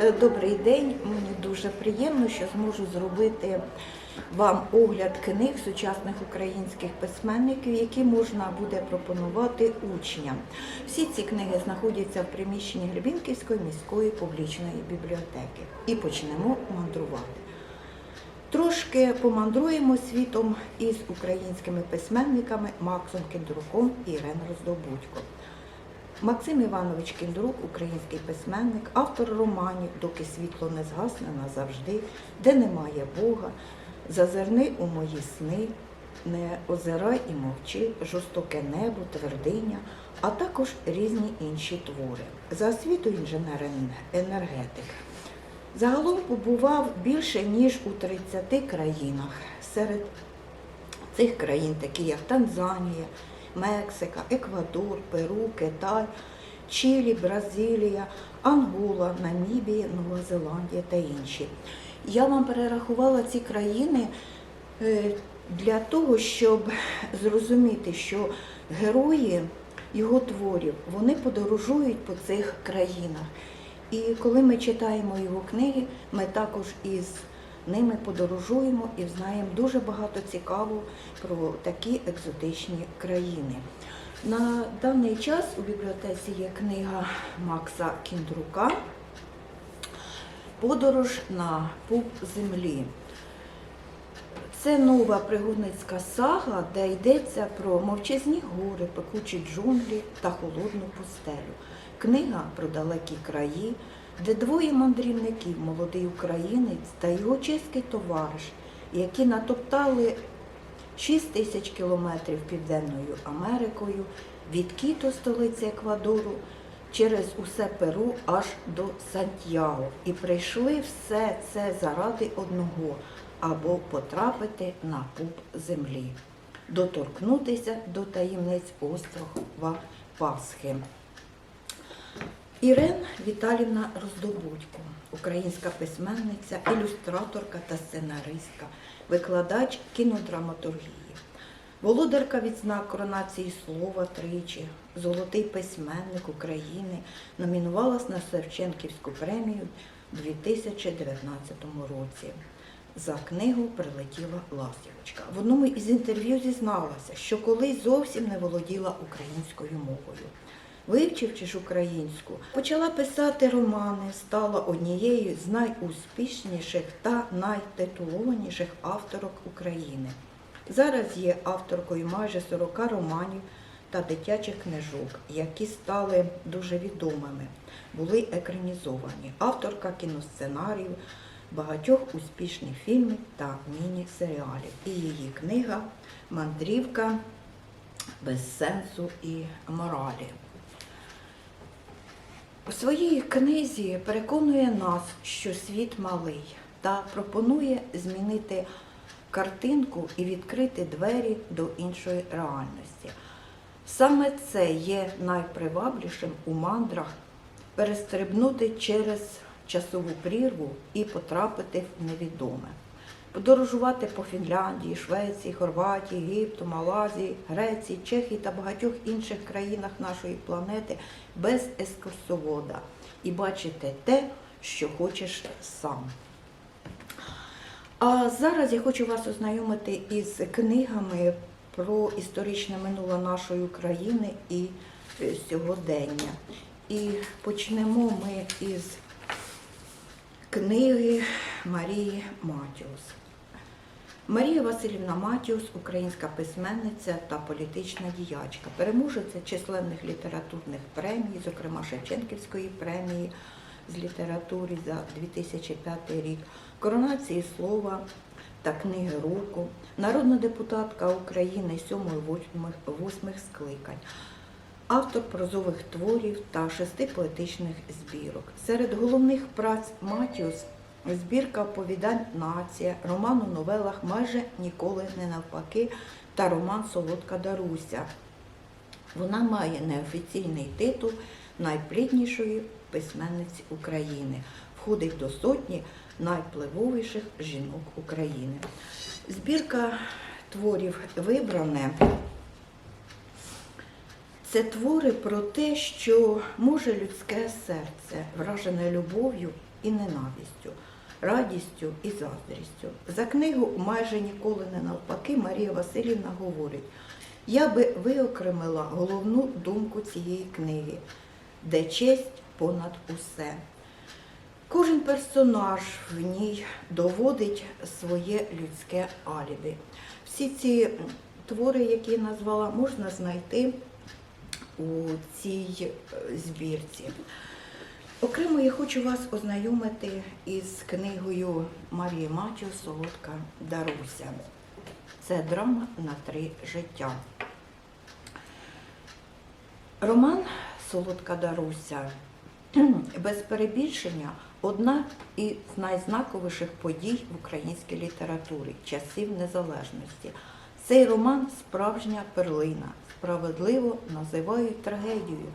Е, Добрий день, мені дуже приємно, що зможу зробити вам огляд книг сучасних українських письменників, які можна буде пропонувати учням. Всі ці книги знаходяться в приміщенні Глібінківської міської публічної бібліотеки. І почнемо мандрувати. Трошки помандруємо світом із українськими письменниками Максом Кіндруком і Ірен Роздобудько. Максим Іванович Кіндрук, український письменник, автор романів Доки світло не згасне назавжди, де немає Бога, Зазирни у мої сни, Не озирай і мовчи, жорстоке небо, твердиня, а також різні інші твори. За освітою інженер-енергетик. Загалом побував більше ніж у 30 країнах. Серед цих країн, такі як Танзанія, Мексика, Еквадор, Перу, Китай, Чилі, Бразилія, Ангола, Намібія, Нова Зеландія та інші. Я вам перерахувала ці країни е, для того, щоб зрозуміти, що герої його творів вони подорожують по цих країнах. І коли ми читаємо його книги, ми також із ними подорожуємо і знаємо дуже багато цікавого про такі екзотичні країни. На даний час у бібліотеці є книга Макса Кіндрука Подорож на пуп землі. Це нова пригодницька сага, де йдеться про мовчазні гори, пекучі джунглі та холодну пустелю. Книга про далекі краї, де двоє мандрівників, молодий українець та його чеський товариш, які натоптали 6 тисяч кілометрів Південною Америкою від Кіто, столиці Еквадору, через усе Перу аж до Сантьяго. І прийшли все це заради одного або потрапити на пуп землі, доторкнутися до таємниць острова Пасхи. Ірен Віталівна Роздобудько, українська письменниця, ілюстраторка та сценаристка, викладач кінодраматургії, володарка відзнак коронації слова тричі, золотий письменник України, номінувалась на Шевченківську премію у 2019 році. За книгу прилетіла ластівочка. В одному із інтерв'ю зізналася, що колись зовсім не володіла українською мовою. Вивчивши ж українську, почала писати романи, стала однією з найуспішніших та найтитулованіших авторок України. Зараз є авторкою майже 40 романів та дитячих книжок, які стали дуже відомими, були екранізовані. Авторка кіносценаріїв, багатьох успішних фільмів та міні-серіалів. І її книга Мандрівка без сенсу і моралі. У своїй книзі переконує нас, що світ малий, та пропонує змінити картинку і відкрити двері до іншої реальності. Саме це є найприваблішим у мандрах перестрибнути через часову прірву і потрапити в невідоме. Подорожувати по Фінляндії, Швеції, Хорватії, Єгипту, Малазії, Греції, Чехії та багатьох інших країнах нашої планети без екскурсовода і бачити те, що хочеш сам. А зараз я хочу вас ознайомити із книгами про історичне минуле нашої країни і е, сьогодення. І почнемо ми із книги Марії Матіус. Марія Васильівна Матіус, українська письменниця та політична діячка, переможеця численних літературних премій, зокрема Шевченківської премії з літератури за 2005 рік, коронації слова та книги року, народна депутатка України 7-8 скликань, автор прозових творів та шести поетичних збірок. Серед головних праць Матіус збірка оповідань Нація, роман у новелах майже ніколи не навпаки та роман Солодка Даруся. Вона має неофіційний титул найпліднішої письменниці України. Входить до сотні найвпливовіших жінок України. Збірка творів вибране. Це твори про те, що може людське серце, вражене любов'ю і ненавистю, радістю і заздрістю. За книгу майже ніколи не навпаки Марія Васильівна говорить: я би виокремила головну думку цієї книги, де честь понад усе. Кожен персонаж в ній доводить своє людське алібі. Всі ці твори, які я назвала, можна знайти у цій е, збірці. Окремо я хочу вас ознайомити із книгою Марії Матіо Солодка Даруся. Це драма на три життя. Роман Солодка Даруся без перебільшення одна із найзнаковіших подій в українській літературі часів незалежності. Цей роман справжня перлина, справедливо називають трагедією,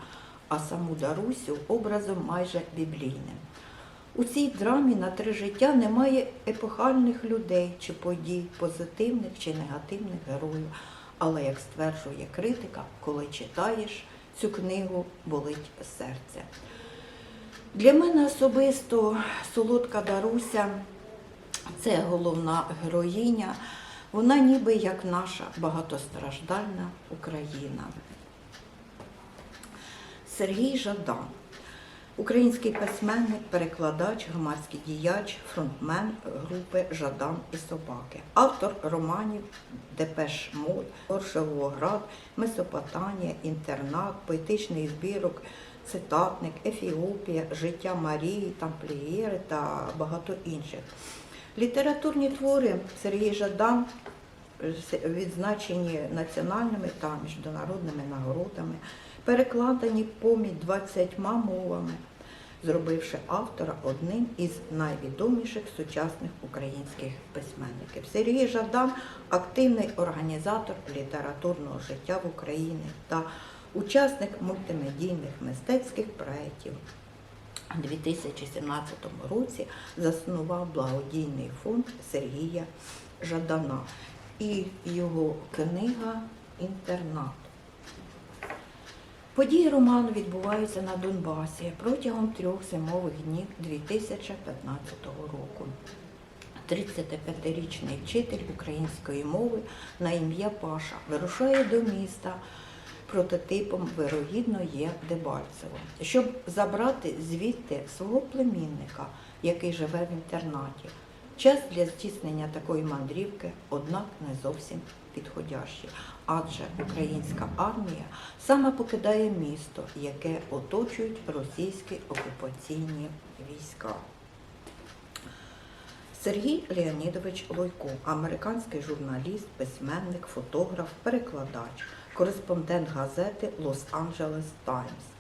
а саму Дарусю образом майже біблійним. У цій драмі на три життя немає епохальних людей чи подій, позитивних чи негативних героїв. Але, як стверджує критика, коли читаєш цю книгу, болить серце. Для мене особисто солодка Даруся це головна героїня. Вона ніби як наша багатостраждальна Україна. Сергій Жадан, український письменник, перекладач, громадський діяч, фронтмен групи Жадан і Собаки, автор романів Депеш Мод, Оршелвоград, Месопотамія, Інтернат, поетичний збірок, цитатник, Ефіопія, Життя Марії, Тамплієри та багато інших. Літературні твори Сергій Жадан відзначені національними та міжнародними нагородами, перекладені поміж 20 мовами, зробивши автора одним із найвідоміших сучасних українських письменників. Сергій Жадан активний організатор літературного життя в Україні та учасник мультимедійних мистецьких проєктів. У 2017 році заснував благодійний фонд Сергія Жадана і його книга Інтернат. Події роману відбуваються на Донбасі протягом трьох зимових днів 2015 року. 35-річний вчитель української мови на ім'я Паша вирушає до міста. Прототипом вирогідно є Дебальцево, щоб забрати звідти свого племінника, який живе в інтернаті. Час для здійснення такої мандрівки, однак, не зовсім підходящий, адже українська армія саме покидає місто, яке оточують російські окупаційні війська. Сергій Леонідович Лойко, американський журналіст, письменник, фотограф, перекладач, кореспондент газети Лос-Анджелес Таймс.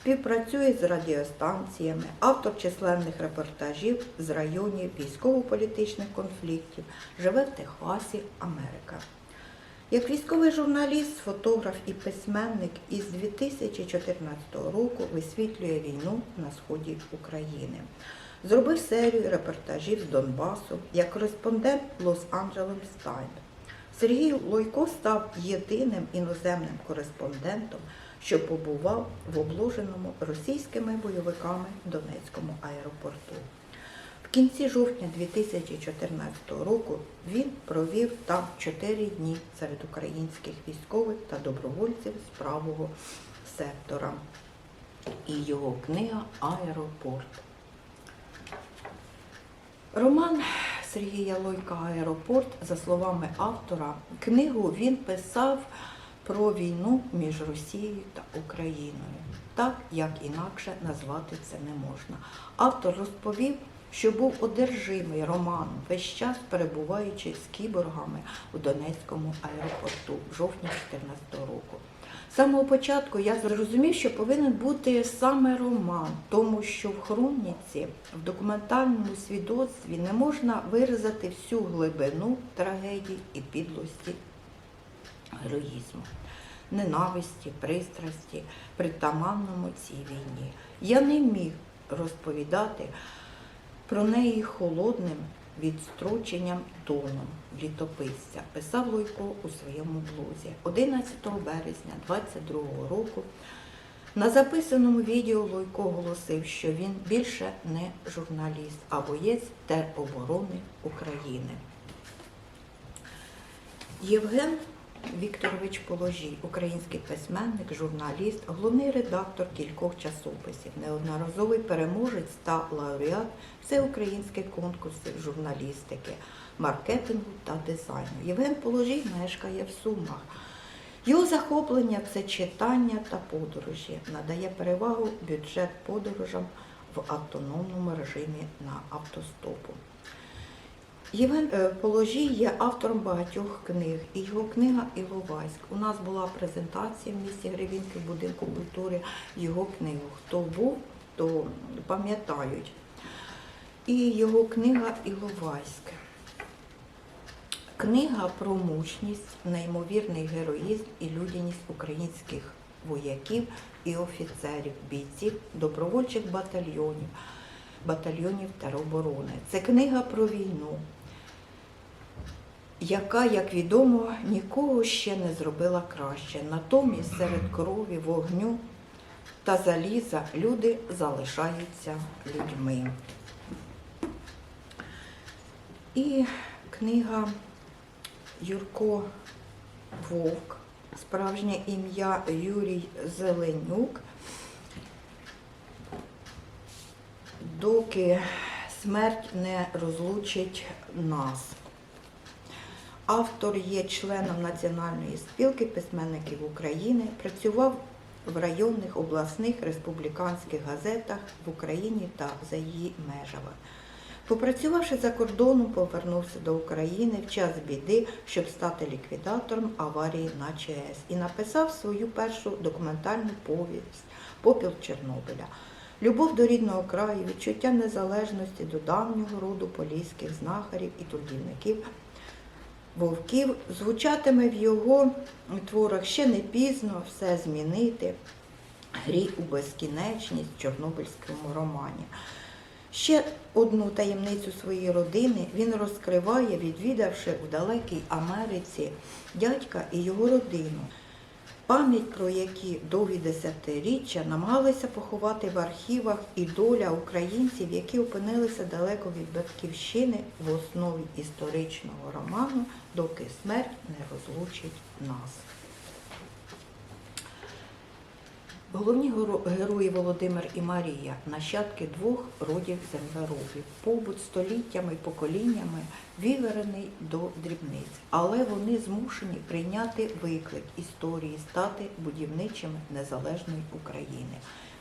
Співпрацює з радіостанціями, автор численних репортажів з районів військово-політичних конфліктів, живе в Техасі, Америка. Як військовий журналіст, фотограф і письменник із 2014 року висвітлює війну на сході України. Зробив серію репортажів з Донбасу як кореспондент Лос-Анджелес Таймс. Сергій Лойко став єдиним іноземним кореспондентом, що побував в обложеному російськими бойовиками Донецькому аеропорту. В кінці жовтня 2014 року він провів там 4 дні серед українських військових та добровольців з правого сектора. І його книга Аеропорт. Роман Сергія Лойка Аеропорт, за словами автора, книгу він писав про війну між Росією та Україною. Так як інакше назвати це не можна. Автор розповів, що був одержимий романом, весь час перебуваючи з кіборгами у Донецькому аеропорту в жовтні 2014 року. З самого початку я зрозумів, що повинен бути саме роман, тому що в хроніці, в документальному свідоцтві не можна виразити всю глибину трагедії і підлості героїзму, ненависті, пристрасті, притаманному цій війні. Я не міг розповідати про неї холодним, відстроченням тоном літописця, писав Лойко у своєму блозі 11 березня 22 року. На записаному відео Лойко оголосив, що він більше не журналіст, а боєць тероборони України. Євген Вікторович Положій, український письменник, журналіст, головний редактор кількох часописів, неодноразовий переможець та лауреат всеукраїнських конкурсів журналістики, маркетингу та дизайну. Євген Положій мешкає в Сумах. Його захоплення це читання та подорожі, надає перевагу бюджет подорожам в автономному режимі на автостопу. Євген е, Положій є автором багатьох книг, і його книга Іловайськ. У нас була презентація в місті Гривінки в будинку культури його книгу. Хто був, то пам'ятають. І його книга Іловайськ. Книга про мужність, неймовірний героїзм і людяність українських вояків і офіцерів, бійців, добровольчих батальйонів, батальйонів тероборони. Це книга про війну, яка, як відомо, нікого ще не зробила краще. Натомість серед крові, вогню та заліза люди залишаються людьми. І книга Юрко Вовк, справжнє ім'я Юрій Зеленюк. Доки смерть не розлучить нас. Автор є членом Національної спілки письменників України, працював в районних, обласних, республіканських газетах в Україні та за її межами. Попрацювавши за кордоном, повернувся до України в час біди, щоб стати ліквідатором аварії на ЧАЕС і написав свою першу документальну повість Попіл Чорнобиля. Любов до рідного краю, відчуття незалежності до давнього роду поліських знахарів і трудівників вовків звучатиме в його творах ще не пізно все змінити. Грі у безкінечність в Чорнобильському романі. Ще одну таємницю своєї родини він розкриває, відвідавши у далекій Америці дядька і його родину, пам'ять про які довгі десятиріччя намагалися поховати в архівах і доля українців, які опинилися далеко від батьківщини в основі історичного роману, доки смерть не розлучить нас. Головні герої Володимир і Марія нащадки двох родів землеробів, побут століттями і поколіннями віверений до дрібниць, але вони змушені прийняти виклик історії, стати будівничими незалежної України,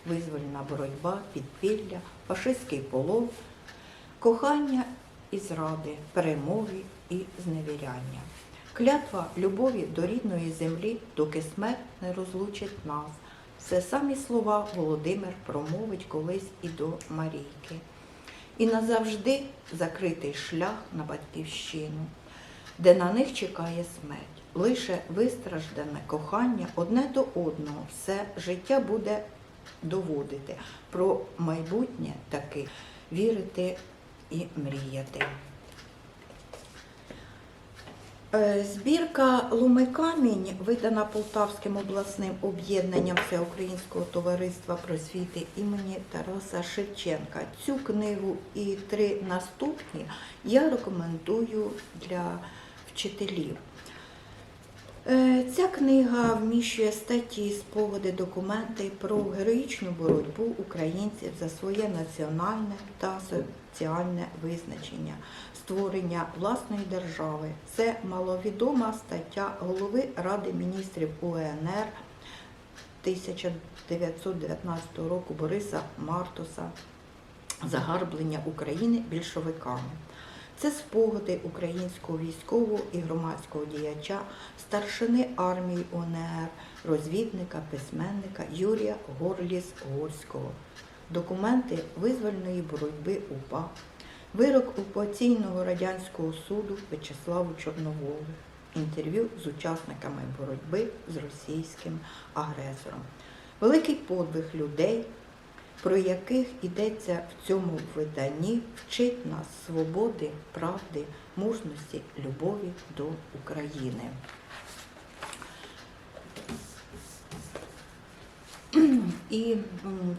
визвольна боротьба, підпілля, фашистський полон, кохання і зради, перемоги і зневіряння. Клятва любові до рідної землі, доки смерть не розлучить нас. Це самі слова Володимир промовить колись і до Марійки. І назавжди закритий шлях на батьківщину, де на них чекає смерть. Лише вистраждане кохання одне до одного все життя буде доводити про майбутнє таки вірити і мріяти. Е, Збірка Луми Камінь, видана Полтавським обласним об'єднанням Всеукраїнського товариства просвіти імені Тараса Шевченка. Цю книгу і три наступні я рекомендую для вчителів. Е, Ця книга вміщує статті, спогади, документи про героїчну боротьбу українців за своє національне та соціальне визначення, створення власної держави. Це маловідома стаття голови Ради міністрів УНР 1919 року Бориса Мартуса Загарблення України більшовиками. Це спогади українського військового і громадського діяча, старшини армії УНР, розвідника, письменника Юрія Горліс-Горського, документи визвольної боротьби УПА, вирок окупаційного радянського суду В'ячеславу Чорноволу, інтерв'ю з учасниками боротьби з російським агресором, великий подвиг людей, про яких йдеться в цьому виданні, вчить нас свободи, правди, мужності, любові до України. І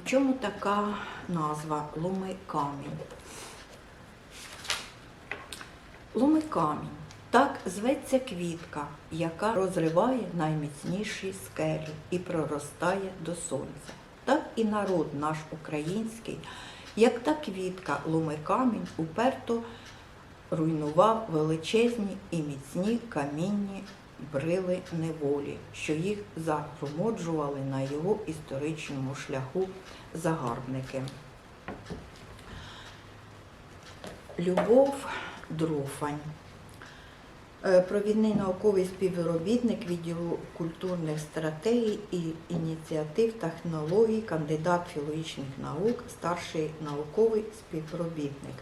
чому така назва Луми камінь? Луми камінь. Так зветься квітка, яка розриває найміцніші скелі і проростає до сонця. Так і народ наш український, як та квітка луми камінь, уперто руйнував величезні і міцні камінні брили неволі, що їх загромоджували на його історичному шляху загарбники. Любов Друфань. Е, Провідний науковий співробітник відділу культурних стратегій і ініціатив технологій, кандидат філологічних наук, старший науковий співробітник.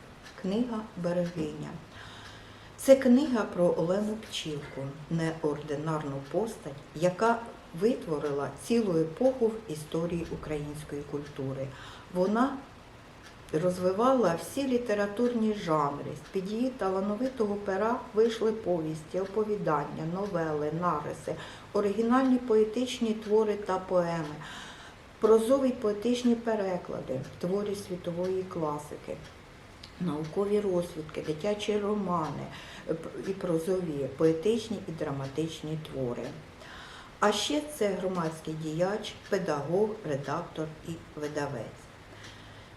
Книга Берегиня. Це книга про Олену Пчілку, неординарну постать, яка витворила цілу епоху в історії української культури. Вона розвивала всі літературні жанри. З-під її талановитого пера вийшли повісті, оповідання, новели, нариси, оригінальні поетичні твори та поеми, прозові поетичні переклади, твори світової класики, наукові розвідки, дитячі романи е, і прозові, поетичні і драматичні твори. А ще це громадський діяч, педагог, редактор і видавець.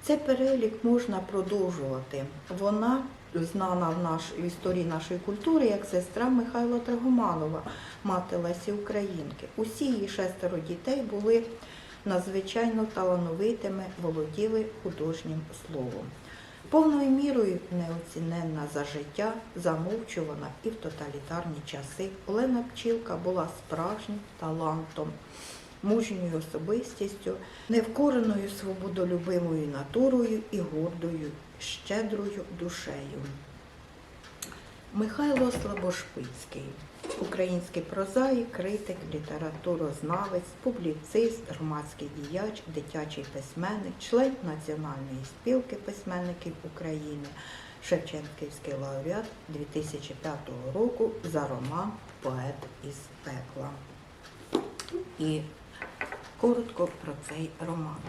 Цей перелік можна продовжувати. Вона знана в, наш, в історії нашої культури як сестра Михайла Драгоманова, мати Лесі Українки. Усі її шестеро дітей були надзвичайно талановитими, володіли художнім словом. Повною мірою неоціненна за життя, замовчувана і в тоталітарні часи. Олена Пчілка була справжнім талантом мужньою особистістю, невкореною свободолюбивою натурою і гордою, щедрою душею. Михайло Слабошпицький, український прозаїк, критик, літературознавець, публіцист, громадський діяч, дитячий письменник, член Національної спілки письменників України, Шевченківський лауреат 2005 року за роман Поет із пекла. І коротко про цей роман.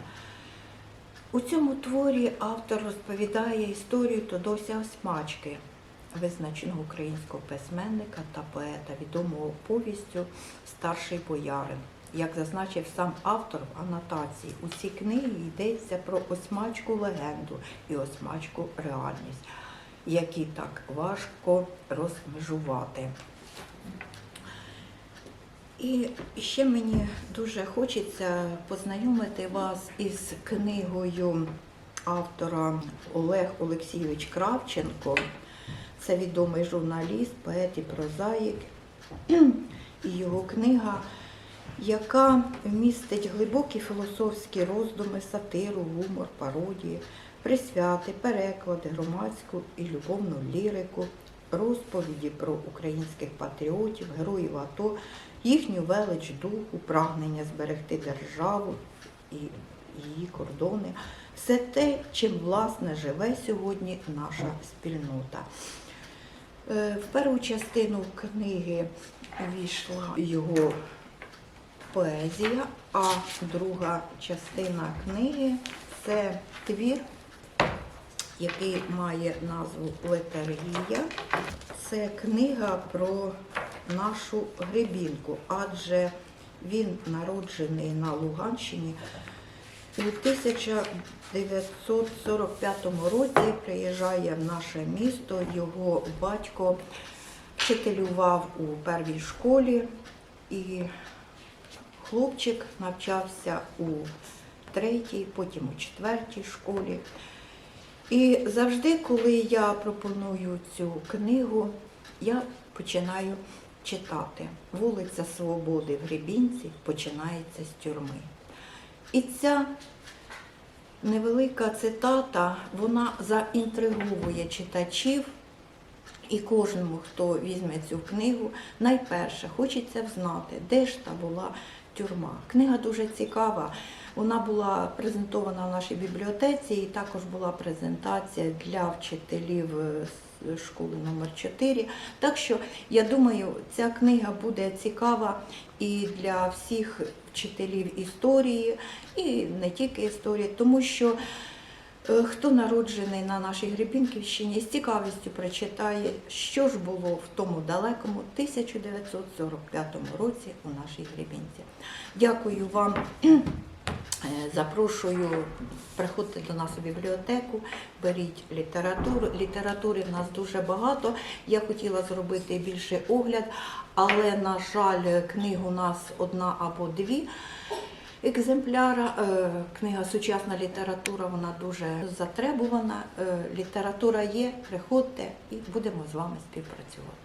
У цьому творі автор розповідає історію Тодося Осьмачки, визначеного українського письменника та поета, відомого повістю Старший боярин. Як зазначив сам автор в анотації, у цій книгі йдеться про осьмачку легенду і осьмачку реальність, які так важко розмежувати. І ще мені дуже хочеться познайомити вас із книгою автора Олег Олексійович Кравченко. Це відомий журналіст, поет і прозаїк. І його книга, яка містить глибокі філософські роздуми, сатиру, гумор, пародії, присвяти, переклади, громадську і любовну лірику, розповіді про українських патріотів, героїв АТО, їхню велич духу, прагнення зберегти державу і її кордони, все те, чим власне живе сьогодні наша спільнота. Е, В першу частину книги війшла його поезія, а друга частина книги це твір, який має назву Летаргія. Це книга про нашу гребінку, адже він народжений на Луганщині. У 1945 році приїжджає в наше місто, його батько вчителював у первій школі, і хлопчик навчався у третій, потім у четвертій школі. І завжди, коли я пропоную цю книгу, я починаю читати. Вулиця Свободи в Гребінці починається з тюрми. І ця невелика цитата, вона заінтриговує читачів, і кожному, хто візьме цю книгу, найперше хочеться знати, де ж та була Тюрма. Книга дуже цікава. Вона була презентована в нашій бібліотеці і також була презентація для вчителів е, школи номер 4 Так що я думаю, ця книга буде цікава і для всіх вчителів історії, і не тільки історії, тому що е, хто народжений на нашій Гребінківщині, з цікавістю прочитає, що ж було в тому далекому 1945 році у нашій Гребінці. Дякую вам. Е, Запрошую, приходьте до нас у бібліотеку, беріть літературу. Літератури в нас дуже багато. Я хотіла зробити більше огляд, але, на жаль, книг у нас одна або дві екземпляра. Е, Книга Сучасна література, вона дуже затребувана. Е, Література є, приходьте і будемо з вами співпрацювати.